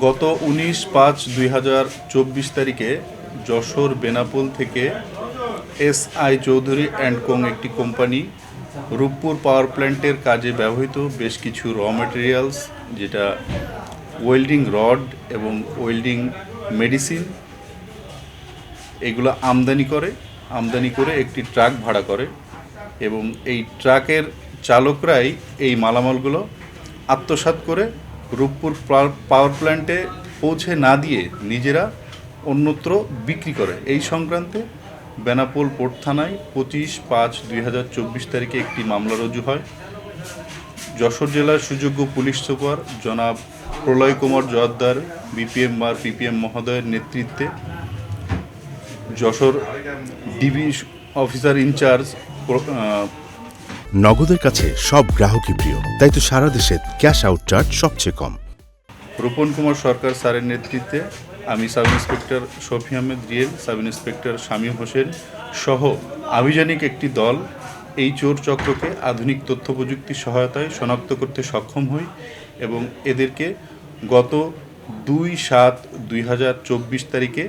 গত উনিশ পাঁচ দুই হাজার চব্বিশ তারিখে যশোর বেনাপোল থেকে S I Chowdhury and Co একটি কোম্পানি রূপপুর পাওয়ার প্ল্যান্টের কাজে ব্যবহৃত বেশ কিছু র মেটেরিয়ালস যেটা ওয়েল্ডিং রড এবং ওয়েল্ডিং মেডিসিন এগুলো আমদানি করে আমদানি করে একটি ট্রাক ভাড়া করে এবং এই ট্রাকের চালকরাই এই মালামালগুলো আত্মসাৎ করে রূপপুর পাওয়ার প্ল্যান্টে পৌঁছে না দিয়ে নিজেরা অন্যত্র বিক্রি করে। এই সংক্রান্তে বেনাপোল পোর্ট থানায় পঁচিশ পাঁচ দুই হাজার চব্বিশ তারিখে একটি মামলা রুজু হয়। যশোর জেলার সুযোগ্য পুলিশ সুপার জনাব প্রলয় কুমার জোয়ারদার বিপিএম বা পিপিএম মহোদয়ের নেতৃত্বে যশোর ডিবি অফিসার ইনচার্জ নগদের কাছে সব গ্রাহকই প্রিয়। তাই তো সারা দেশে ক্যাশ আউট চার্জ সবচেয়ে কম। রূপন কুমার সরকার স্যারের নেতৃত্বে আমি সাব ইন্সপেক্টর শফি আহমেদ রিয়েল, সাব ইন্সপেক্টর শামীম হোসেন সহ আভিযানিক একটি দল এই চোর চক্রকে আধুনিক তথ্য প্রযুক্তির সহায়তায় শনাক্ত করতে সক্ষম হই এবং এদেরকে গত দুই সাত দুই তারিখে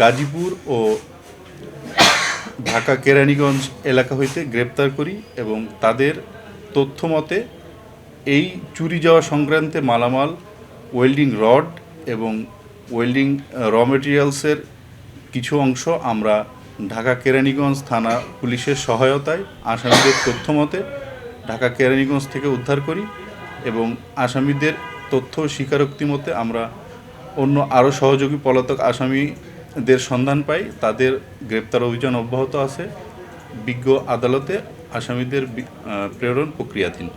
গাজীপুর ও ঢাকা কেরানীগঞ্জ এলাকা হইতে গ্রেপ্তার করি এবং তাদের তথ্য মতে এই চুরি যাওয়া সংক্রান্তে মালামাল ওয়েল্ডিং রড এবং ওয়েল্ডিং র মেটেরিয়ালসের কিছু অংশ আমরা ঢাকা কেরানীগঞ্জ থানা পুলিশের সহায়তায় আসামিদের তথ্য মতে ঢাকা কেরানীগঞ্জ থেকে উদ্ধার করি এবং আসামিদের তথ্য স্বীকারোক্তি মতে আমরা অন্য আরও সহযোগী পলাতক আসামিদের সন্ধান পাই তাদের গ্রেপ্তার অভিযান অব্যাহত আছে। বিজ্ঞ আদালতে আসামিদের প্রেরণ প্রক্রিয়াধীন।